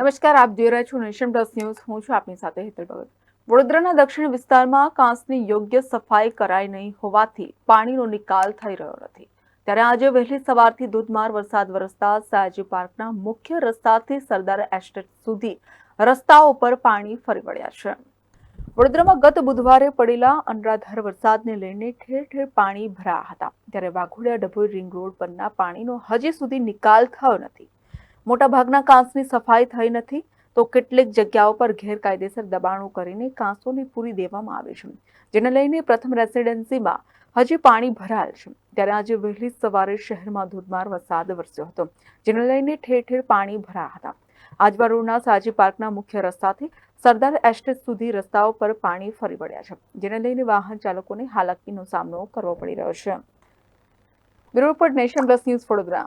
નમસ્કાર, આપ જોઈ રહ્યા છો નેશન પ્લસ ન્યૂઝ. હું છું આપની સાથે હેતલ ભગત. વડોદરાના દક્ષિણ વિસ્તારમાં કાંસની યોગ્ય સફાઈ કરાઈ નહીં હોવાથી પાણીનો નિકાલ થઈ રહ્યો નથી. ત્યારે આજે વહેલી સવારથી ધોધમાર વરસાદ વરસતા સયાજી પાર્કના મુખ્ય રસ્તાથી સરદાર એસ્ટેટ સુધી રસ્તાઓ પર પાણી ફરી વળ્યા છે. વડોદરામાં ગત બુધવારે પડેલા અનરાધાર વરસાદને લઈને ઠેર ઠેર પાણી ભરાયા હતા. ત્યારે વાઘોડિયા ડભોઈ રિંગ રોડ પરના પાણીનો હજી સુધી નિકાલ થયો નથી. મોટાભાગના કાંસની સફાઈ થઈ નથી તો કેટલીક જગ્યાઓ પર ગેરકાયદેસર દબાણો કરીને કાંસોને પૂરી દેવામાં આવે છે. જેને લઈને પ્રથમ રેસિડેન્સીમાં હજી પાણી ભરાયેલ છે. ત્યારે આજે વહેલી સવારે શહેરમાં ધોધમાર વરસાદ વરસ્યો હતો, જેને લઈને ઠેર ઠેર પાણી ભરાયા હતા. આજવા રોડના સાજી પાર્કના મુખ્ય રસ્તાથી સરદાર એસ્ટેટ સુધી રસ્તાઓ પર પાણી ફરી વળ્યા છે, જેને લઈને વાહન ચાલકોને હાલાકીનો સામનો કરવો પડી રહ્યો છે. Bureau nation plus news Vadodara.